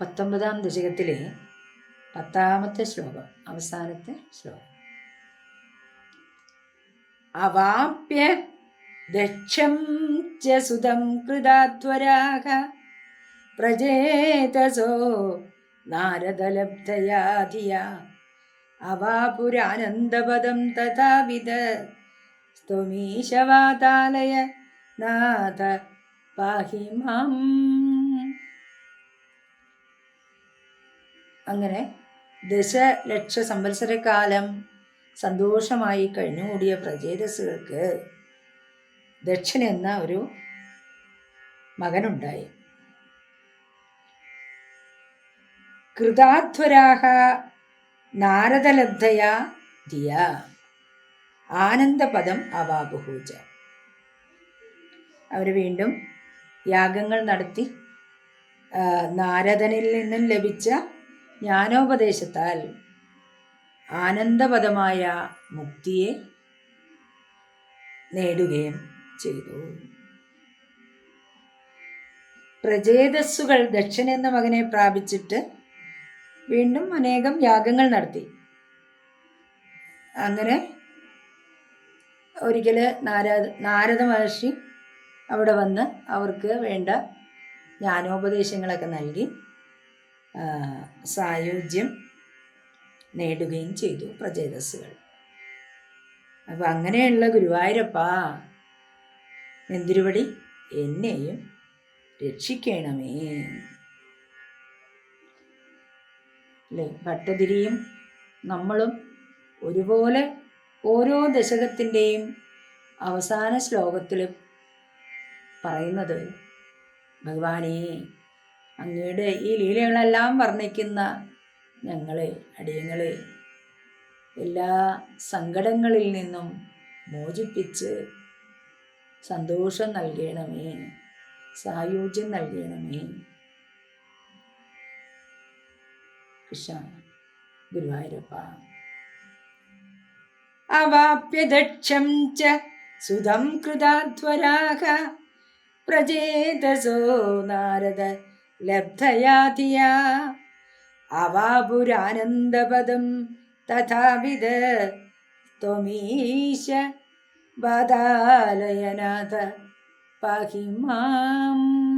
പത്തൊമ്പതാം ദശകത്തിലെ പത്താമത്തെ ശ്ലോകം അവസാനത്തെ ശ്ലോകം. അവാപ്യ ദക്ഷം ച സുതം കൃതാത്വരാഹ പ്രജേതസോ നാരദലബ്ധയാ ധിയ അവാപുരാനന്ദപദം തഥാവിധ സ്ത്വമീശവാതാലയ നാഥ പാഹി മാം. അങ്ങനെ ദശലക്ഷ സംവത്സരക്കാലം സന്തോഷമായി കഴിഞ്ഞുകൂടിയ പ്രചേതസ്സുകൾക്ക് ദക്ഷൻ എന്ന ഒരു മകനുണ്ടായി. കൃതാധ്വരാഹ നാരദലബ്ധയാ ധിയ ആനന്ദപദം അവാബുഹൂജ അവർ വീണ്ടും യാഗങ്ങൾ നടത്തി നാരദനിൽ നിന്നും ലഭിച്ച ജ്ഞാനോപദേശത്താൽ ആനന്ദപദമായ മുക്തിയെ നേടുകയും ചെയ്തു. പ്രജേതസ്സുകൾ ദക്ഷൻ എന്ന മകനെ പ്രാപിച്ചിട്ട് വീണ്ടും അനേകം യാഗങ്ങൾ നടത്തി. അങ്ങനെ ഒരിക്കൽ നാരദ നാരദ മഹർഷി അവിടെ വന്ന് അവർക്ക് വേണ്ട ജ്ഞാനോപദേശങ്ങളൊക്കെ നൽകി. സായുജ്യം നേടുകയും ചെയ്തു പ്രജേതസ്സുകൾ അപ്പം അങ്ങനെയുള്ള ഗുരുവായൂരപ്പ എന്തിരുപടി? എന്നെയും രക്ഷിക്കണമേ. അല്ലേ? ഭട്ടതിരിയും നമ്മളും ഒരുപോലെ ഓരോ ദശകത്തിന്റെയും അവസാന ശ്ലോകത്തിൽ പറയുന്നത് ഭഗവാനേ അങ്ങയുടെ ഈ ലീലകളെല്ലാം വർണിക്കുന്ന ഞങ്ങളെ അടിയങ്ങളെ എല്ലാ സങ്കടങ്ങളിൽ നിന്നും മോചിപ്പിച്ച് സന്തോഷം നൽകണമേ സായുജ്യം നൽകണമേ. കൃഷ്ണ ഗുരുവായൂരപ്പ. അവാപ്യദക്ഷം ച സുതം കൃതാധ്വരാഹ പ്രജേതസോ നാരദ ലബ്ധയാതിയാ. അവാപുരാനന്ദപദം തഥാവിധ ത്വമീശ ബാധാലയനാഥ പാഹി മാം